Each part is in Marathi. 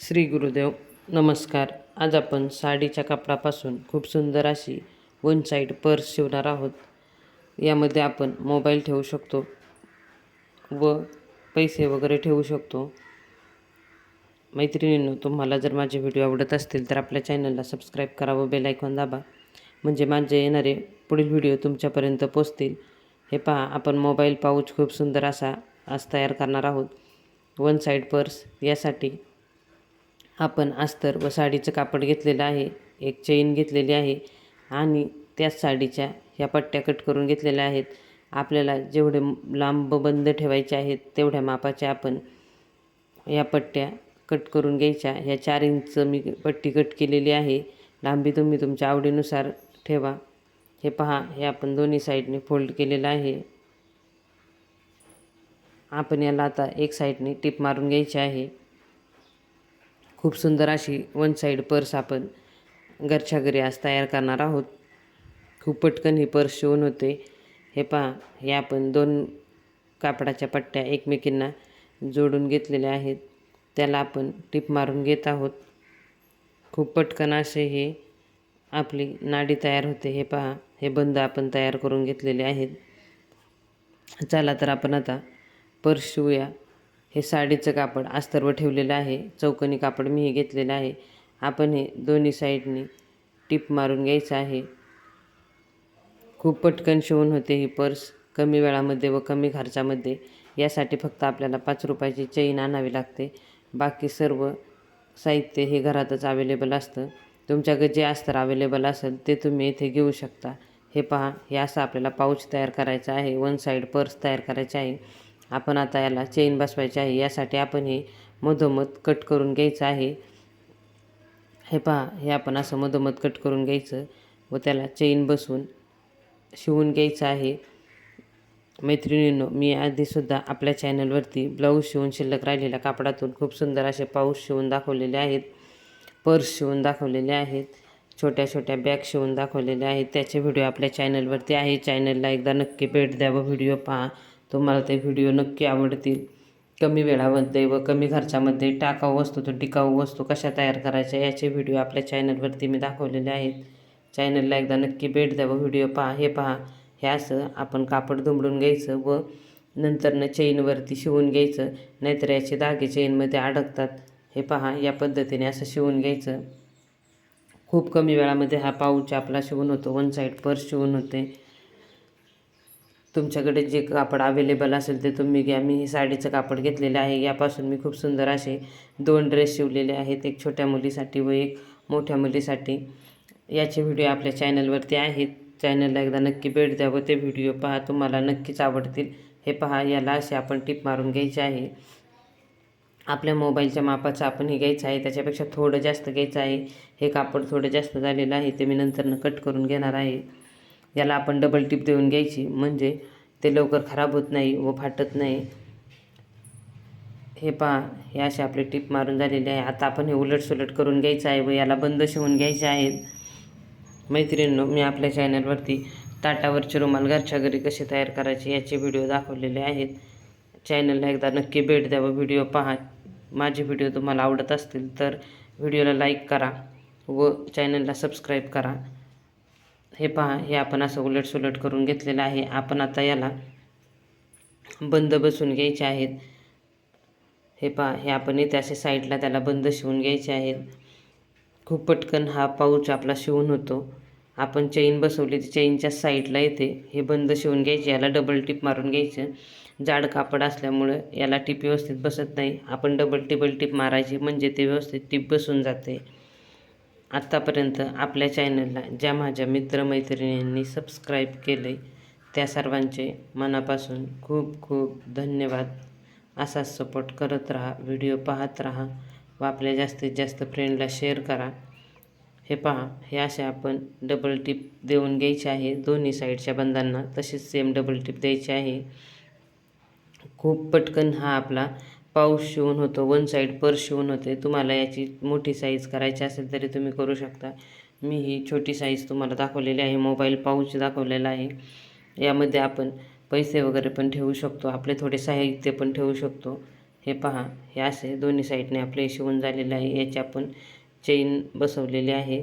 श्री गुरुदेव नमस्कार. आज आपण साडीच्या कापडापासून खूप सुंदर अशी वन साईड पर्स शिवणार आहोत. यामध्ये आपण मोबाईल ठेवू शकतो व पैसे वगैरे ठेवू शकतो. मैत्रिणींनो तुम्हाला जर माझे व्हिडिओ आवडत असतील तर आपल्या चॅनलला सबस्क्राईब करा व बेलायकॉन दाबा. म्हणजे माझे येणारे पुढील व्हिडिओ तुमच्यापर्यंत पोचतील हे पहा आपण मोबाईल पाऊच खूप सुंदर असा आज तयार करणार आहोत. वन साईड पर्स यासाठी आपण अस्तर व साडीचं कापड घेतलेलं आहे. एक चेन घेतलेली आहे आणि त्याच साडीच्या ह्या पट्ट्या कट करून घेतलेल्या आहेत. आपल्याला जेवढे लांब बंद ठेवायचे आहेत तेवढ्या मापाच्या आपण या पट्ट्या कट करून घ्यायच्या. ह्या चार इंच मी पट्टी कट केलेली आहे. लांबी तुम्ही तुमच्या आवडीनुसार ठेवा. हे पहा हे आपण दोन्ही साईडने फोल्ड केलेलं आहे. आपण याला आता एक साईडने टिप मारून घ्यायची आहे. खूप सुंदर अशी वन साईड पर्स आपण घरच्या घरी आज तयार करणार आहोत. खूप पटकन ही पर्स शिवून होते. हे पहा हे आपण दोन कापडाच्या पट्ट्या एकमेकींना जोडून घेतलेल्या आहेत. त्याला आपण टिप मारून घेत आहोत. खूप पटकन असे हे आपली नाडी तयार होते. हे पहा हे बंद आपण तयार करून घेतलेले आहेत. चला तर आपण आता पर्स शिवूया. हे साडीचं कापड अस्तरवर ठेवलेलं आहे. चौकनी कापड मी हे घेतलेलं आहे. आपण हे दोन्ही साईडनी टिप मारून घ्यायचं आहे. खूप पटकन शिवून होते ही पर्स. कमी वेळामध्ये व कमी खर्चामध्ये. यासाठी फक्त आपल्याला पाच रुपयाची चैन आणावी लागते. बाकी सर्व साहित्य हे घरातच अवेलेबल असतं. तुमच्याकडे जे अस्तर अवेलेबल असेल ते तुम्ही इथे घेऊ शकता. हे पहा हे असं आपल्याला पाऊच तयार करायचं आहे. वन साईड पर्स तयार करायचे आहे. आपण आता याला चेन बसवायची आहे. यासाठी आपण हे मधोमध कट करून घ्यायचं आहे. हे पहा हे आपण असं मधोमध कट करून घ्यायचं व त्याला चेन बसून शिवून घ्यायचं आहे. मैत्रिणींनो मी आधीसुद्धा आपल्या चॅनलवरती ब्लाऊज शिवून शिल्लक राहिलेल्या कापडातून खूप सुंदर असे पाऊस शिवून दाखवलेले आहेत. पर्स शिवून दाखवलेले आहेत. छोट्या छोट्या बॅग शिवून दाखवलेले आहेत. त्याचे व्हिडिओ आपल्या चॅनलवरती आहे. चॅनलला एकदा नक्की भेट द्या व व्हिडिओ पहा. तुम्हाला ते व्हिडिओ नक्की आवडतील. कमी वेळामध्ये व कमी खर्चामध्ये टाकाऊ वस्तू तर टिकाऊ वस्तू कशा तयार करायच्या याचे व्हिडिओ आपल्या चॅनलवरती मी दाखवलेले आहेत. चॅनलला एकदा नक्की भेट द्या व व्हिडिओ पहा. हे पहा. हे असं आपण कापड दुमडून घ्यायचं व नंतरनं चेनवरती शिवून घ्यायचं. नाहीतर याचे धागे चेनमध्ये अडकतात. हे पहा. या पद्धतीने असं शिवून घ्यायचं. खूप कमी वेळामध्ये हा पाऊच आपला शिवून होतो. वन साईड पर्स शिवून होते. तुमच्याकडे जे कापड अवेलेबल असेल ते तुम्ही घ्या. मी हे साडीचं कापड घेतलेलं आहे. यापासून मी खूप सुंदर असे दोन ड्रेस शिवलेले आहेत. एक छोट्या मुलीसाठी व एक मोठ्या मुलीसाठी. याचे व्हिडिओ आपल्या चॅनलवरती आहेत. चॅनलला एकदा नक्की भेट द्या व ते व्हिडिओ पहा. तुम्हाला नक्कीच आवडतील. हे पहा. याला असे आपण टिप मारून घ्यायचे आहे. आपल्या मोबाईलच्या मापाचं आपण हे घ्यायचं आहे. त्याच्यापेक्षा थोडं जास्त घ्यायचं आहे. हे कापड थोडं जास्त झालेलं आहे. ते मी नंतरनं कट करून घेणार आहे. याला आपण डबल टिप देऊन घ्यायची. म्हणजे ते लवकर खराब होत नाही व फाटत नाही. हे पहा हे असे आपले टिप मारून झालेले आहे. आता आपण हे उलट सुलट करून घ्यायचं आहे व याला बंद शिवून घ्यायचे आहेत. मैत्रिणींनो मी आपल्या चॅनलवरती ताटावरचे रुमाल घरच्या घरी कसे तयार करायचे याचे व्हिडिओ दाखवलेले आहेत. चॅनलला एकदा नक्की भेट द्या व व्हिडिओ पहा. माझे व्हिडिओ तुम्हाला आवडत असतील तर व्हिडिओला लाईक करा व चॅनलला सबस्क्राईब करा. हे पहा हे आपण असं उलट सुलट करून घेतलेलं आहे. आपण आता याला बंद बसून घ्यायचे आहेत. हे पहा हे आपण इथे असे साईडला त्याला बंद शिवून घ्यायचे आहेत. खूप पटकन हा पाऊच आपला शिवून होतो. आपण चेन बसवली ती चेनच्या साईडला येते. हे बंद शिवून घ्यायचे याला डबल टिप मारून घ्यायचं. जाड कापड असल्यामुळं याला टिप व्यवस्थित बसत नाही. आपण डबल टिबल टिप मारायची म्हणजे ते व्यवस्थित टिप बसून जाते. आत्तापर्यंत आपल्या चॅनलला ज्या माझ्या मित्रमैत्रिणींनी सबस्क्राईब केले त्या सर्वांचे मनापासून खूप खूप धन्यवाद. असाच सपोर्ट करत राहा व्हिडिओ पाहत राहा व आपल्या जास्तीत जास्त फ्रेंडला शेअर करा. हे पहा हे असे आपण डबल टिप देऊन घ्यायचे आहे. दोन्ही साईडच्या बंदांना तसेच सेम डबल टिप द्यायची आहे. खूप पटकन हा आपला पाऊस शिवून होतो वन साईड पर्स शिवून होते तुम्हाला याची मोठी साईज करायची असेल तरी तुम्ही करू शकता. मी ही छोटी साईज तुम्हाला दाखवलेली आहे मोबाईल पाऊच दाखवलेला आहे. यामध्ये आपण पैसे वगैरे पण ठेवू शकतो आपले थोडे साहित्य पण ठेवू शकतो. हे पहा हे असे दोन्ही साईडने आपले शिवून झालेले आहे याची आपण चेन बसवलेली आहे.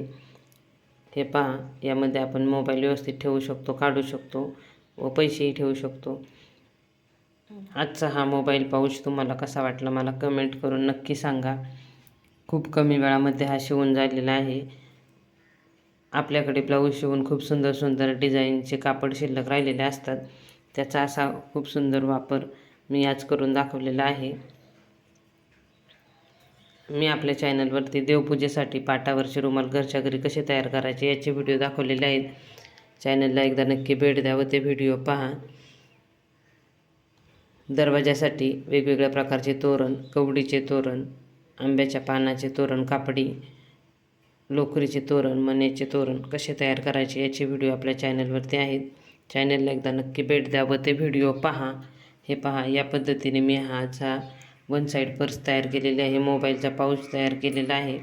हे पहा यामध्ये आपण मोबाईल व्यवस्थित ठेवू शकतो काढू शकतो व पैसेही ठेवू शकतो. आजचा हा मोबाईल पाऊच तुम्हाला कसा वाटला मला कमेंट करून नक्की सांगा. खूप कमी वेळामध्ये हा शिवून झालेला आहे. आपल्याकडे ब्लाऊज शिवून खूप सुंदर सुंदर डिझाईनचे कापड शिल्लक राहिलेले असतात. त्याचा असा खूप सुंदर वापर मी आज करून दाखवलेला आहे. मी आपल्या चॅनलवरती देवपूजेसाठी पाटावरचे रुमाल घरच्या घरी कसे तयार करायचे याचे व्हिडिओ दाखवलेले आहेत. चॅनलला एकदा नक्की भेट द्या व ते व्हिडिओ पहा. दरवाजासाठी वेगवेगळ्या प्रकारचे तोरण कवडीचे तोरण आंब्याच्या पानाचे तोरण कापडी लोकरीचे तोरण मण्याचे तोरण कसे तयार करायचे याचे व्हिडिओ आपल्या चॅनलवरती आहेत. चॅनलला एकदा नक्की भेट द्या व ते व्हिडिओ पहा. हे पहा या पद्धतीने मी हा वन साईड पर्स तयार केलेले आहे. मोबाईलचा पाऊच तयार केलेला आहे.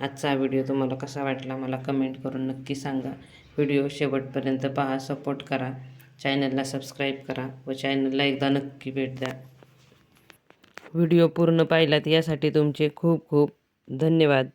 आजचा व्हिडिओ तुम्हाला कसा वाटला मला कमेंट करून नक्की सांगा. व्हिडिओ शेवटपर्यंत पहा सपोर्ट करा. चॅनलला सबस्क्राईब करा व चॅनलला एकदा नक्की भेट द्या. व्हिडिओ पूर्ण पाहिलात यासाठी तुमचे खूप खूप धन्यवाद.